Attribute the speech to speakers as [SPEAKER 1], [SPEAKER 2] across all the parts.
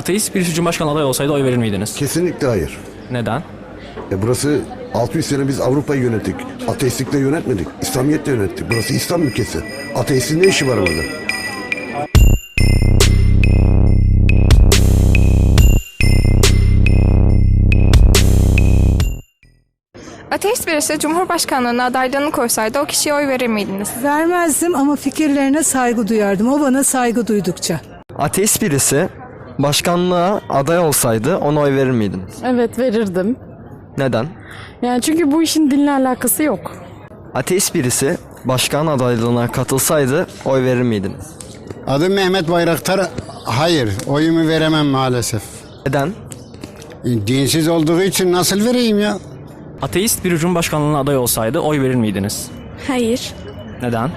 [SPEAKER 1] Ateist birisi Cumhurbaşkanı adayı olsaydı oy verir miydiniz?
[SPEAKER 2] Kesinlikle hayır.
[SPEAKER 1] Neden?
[SPEAKER 2] E burası 600 sene biz Avrupa'yı yönettik. Ateistlikle yönetmedik. İslamiyetle yönettik. Burası İslam ülkesi. Ateistin ne işi var burada?
[SPEAKER 3] Ateist birisi Cumhurbaşkanlığına adaylığını koysaydı o kişiye oy verir miydiniz?
[SPEAKER 4] Vermezdim ama fikirlerine saygı duyardım. O bana saygı duydukça.
[SPEAKER 5] Ateist birisi başkanlığa aday olsaydı ona oy verir miydiniz?
[SPEAKER 6] Evet verirdim.
[SPEAKER 5] Neden?
[SPEAKER 6] Yani çünkü bu işin dinle alakası yok.
[SPEAKER 5] Ateist birisi başkan adaylığına katılsaydı oy verir miydiniz?
[SPEAKER 7] Adım Mehmet Bayraktar. Hayır, oyumu veremem maalesef.
[SPEAKER 5] Neden?
[SPEAKER 7] Dinsiz olduğu için nasıl vereyim ya?
[SPEAKER 1] Ateist biri Cumhurbaşkanlığına aday olsaydı oy verir miydiniz?
[SPEAKER 8] Hayır.
[SPEAKER 1] Neden?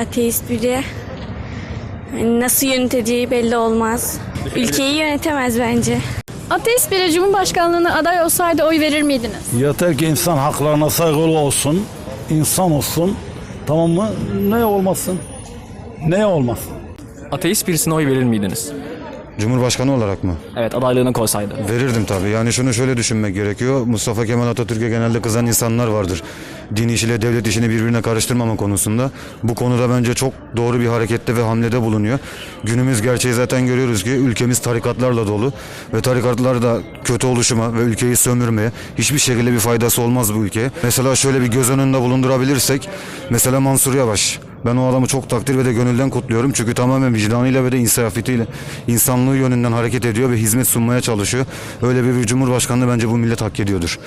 [SPEAKER 8] Ateist biri nasıl yöneteceği belli olmaz. Ülkeyi yönetemez bence.
[SPEAKER 9] Ateist biri Cumhurbaşkanlığına aday olsaydı oy verir miydiniz?
[SPEAKER 10] Yeter ki insan haklarına saygılı olsun, insan olsun, tamam mı? Ne olmasın? Ne olmasın?
[SPEAKER 1] Ateist birisine oy verir miydiniz?
[SPEAKER 11] Cumhurbaşkanı olarak mı?
[SPEAKER 1] Evet adaylığını koysaydı.
[SPEAKER 11] Verirdim tabii. Yani şunu şöyle düşünmek gerekiyor. Mustafa Kemal Atatürk'e genelde kızan insanlar vardır. Din işiyle devlet işini birbirine karıştırmama konusunda. Bu konuda bence çok doğru bir harekette ve hamlede bulunuyor. Günümüz gerçeği zaten görüyoruz ki ülkemiz tarikatlarla dolu. Ve tarikatlar da kötü oluşuma ve ülkeyi sömürmeye hiçbir şekilde bir faydası olmaz bu ülkeye. Mesela şöyle bir göz önünde bulundurabilirsek. Mesela Mansur Yavaş. Ben o adamı çok takdir ve de gönülden kutluyorum. Çünkü tamamen vicdanıyla ve de insafiyetiyle insanlığı yönünden hareket ediyor ve hizmet sunmaya çalışıyor. Öyle bir, bir cumhurbaşkanlığı bence bu millet hak ediyordur.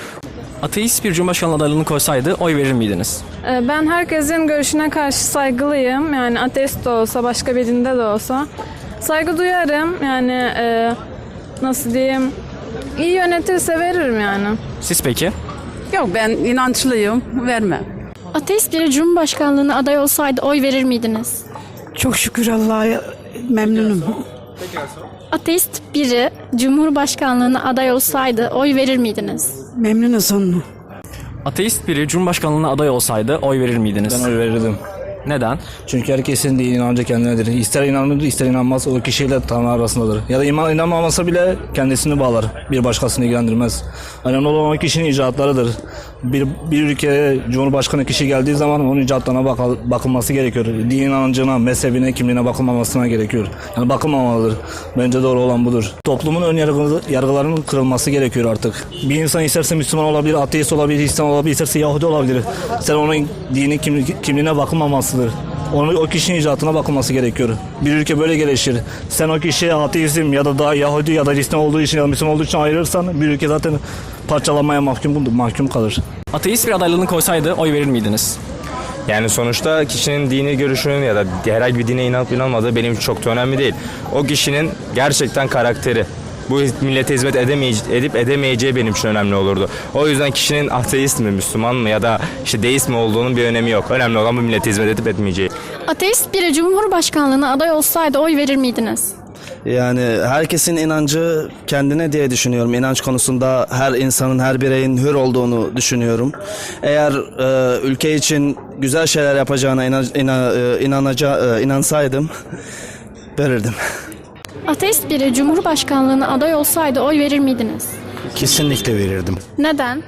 [SPEAKER 1] Ateist bir Cumhurbaşkanı adaylığını koysaydı oy verir miydiniz?
[SPEAKER 6] Ee, Ben herkesin görüşüne karşı saygılıyım. Yani ateist de olsa, başka bir dinde de olsa. Saygı duyarım. Yani e, nasıl diyeyim, iyi yönetirse veririm yani.
[SPEAKER 1] Siz peki?
[SPEAKER 4] Yok ben inançlıyım. Vermem.
[SPEAKER 9] Ateist biri Cumhurbaşkanlığına aday olsaydı oy verir miydiniz?
[SPEAKER 4] Çok şükür Allah'a memnunum.
[SPEAKER 9] Ateist biri Cumhurbaşkanlığına aday olsaydı oy verir miydiniz?
[SPEAKER 4] Memnunuz onunla.
[SPEAKER 1] Ateist biri Cumhurbaşkanlığına aday olsaydı oy verir miydiniz?
[SPEAKER 12] Ben oy verirdim.
[SPEAKER 1] Neden?
[SPEAKER 12] Çünkü herkesin dini inancı kendinedir. İster inanır ister inanmaz o kişiyle Tanrı arasındadır. Ya da iman inanmamasa bile kendisini bağlar. Bir başkasını ilgilendirmez. Önemli olan o kişinin icraatlarıdır. Bir, bir ülkeye Cumhurbaşkanı kişi geldiği zaman onun icraatlarına bakıl- bakılması gerekiyor. Din inancına, mezhebine, kimliğine bakılmamasına gerekiyor. Yani bakılmamalıdır. Bence doğru olan budur. Toplumun ön yargı, yargılarının kırılması gerekiyor artık. Bir insan isterse Müslüman olabilir, ateist olabilir, Hristiyan olabilir, isterse Yahudi olabilir. Sen onun dini kimli- kimliğine bakılmamasıdır. Onun, o kişinin icraatına bakılması gerekiyor. Bir ülke böyle gelişir. Sen o kişiye ateizm ya da daha Yahudi ya da Hristiyan olduğu için ya da Müslüman olduğu için ayırırsan bir ülke zaten parçalanmaya mahkum, mahkum kalır.
[SPEAKER 1] Ateist bir adaylığını koysaydı oy verir miydiniz?
[SPEAKER 12] Yani sonuçta kişinin dini görüşünün ya da herhangi bir dine inanıp inanmadığı benim için çok da önemli değil. O kişinin gerçekten karakteri. Bu millete hizmet edemeye- edip edemeyeceği benim için önemli olurdu. O yüzden kişinin ateist mi, Müslüman mı ya da işte deist mi olduğunun bir önemi yok. Önemli olan bu millete hizmet edip etmeyeceği.
[SPEAKER 9] Ateist biri Cumhurbaşkanlığına aday olsaydı oy verir miydiniz?
[SPEAKER 5] Yani herkesin inancı kendine diye düşünüyorum. İnanç konusunda her insanın, her bireyin hür olduğunu düşünüyorum. Eğer e, ülke için güzel şeyler yapacağına inan, ina- e, inanaca- e, inansaydım verirdim.
[SPEAKER 9] Ateist biri Cumhurbaşkanlığına aday olsaydı oy verir miydiniz?
[SPEAKER 7] Kesinlikle verirdim.
[SPEAKER 9] Neden?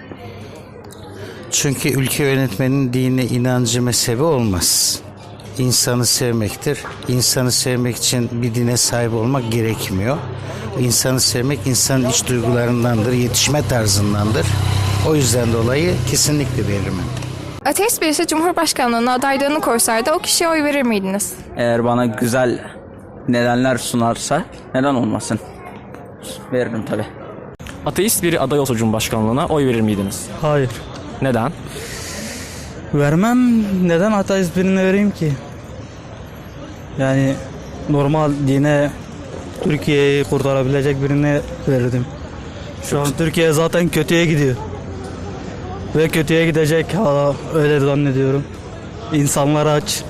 [SPEAKER 7] Çünkü ülke yönetmenin dini, inancı, mezhebi olmaz. İnsanı sevmektir. İnsanı sevmek için bir dine sahip olmak gerekmiyor. İnsanı sevmek insanın iç duygularındandır, yetişme tarzındandır. O yüzden dolayı kesinlikle veririm.
[SPEAKER 3] Ateist birisi Cumhurbaşkanlığına adaylığını koysaydı o kişiye oy verir miydiniz?
[SPEAKER 5] Eğer bana güzel nedenler sunarsa neden olmasın? Veririm tabii.
[SPEAKER 1] Ateist biri aday olsa Cumhurbaşkanlığına oy verir miydiniz?
[SPEAKER 5] Hayır.
[SPEAKER 1] Neden?
[SPEAKER 5] Vermem. Neden ateist birine vereyim ki? Yani normal dine Türkiye'yi kurtarabilecek birine verirdim. Şu an Türkiye zaten kötüye gidiyor. Ve kötüye gidecek hala öyle zannediyorum. İnsanlar aç.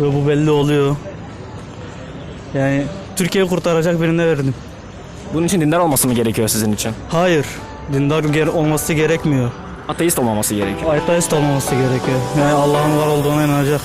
[SPEAKER 5] Ve bu belli oluyor. Yani Türkiye'yi kurtaracak birine verdim.
[SPEAKER 1] Bunun için dindar olması mı gerekiyor sizin için?
[SPEAKER 5] Hayır. Dindar ger- olması gerekmiyor.
[SPEAKER 1] Ateist olmaması gerekiyor.
[SPEAKER 5] Ateist olmaması gerekiyor. Yani Allah'ın var olduğuna inanacak.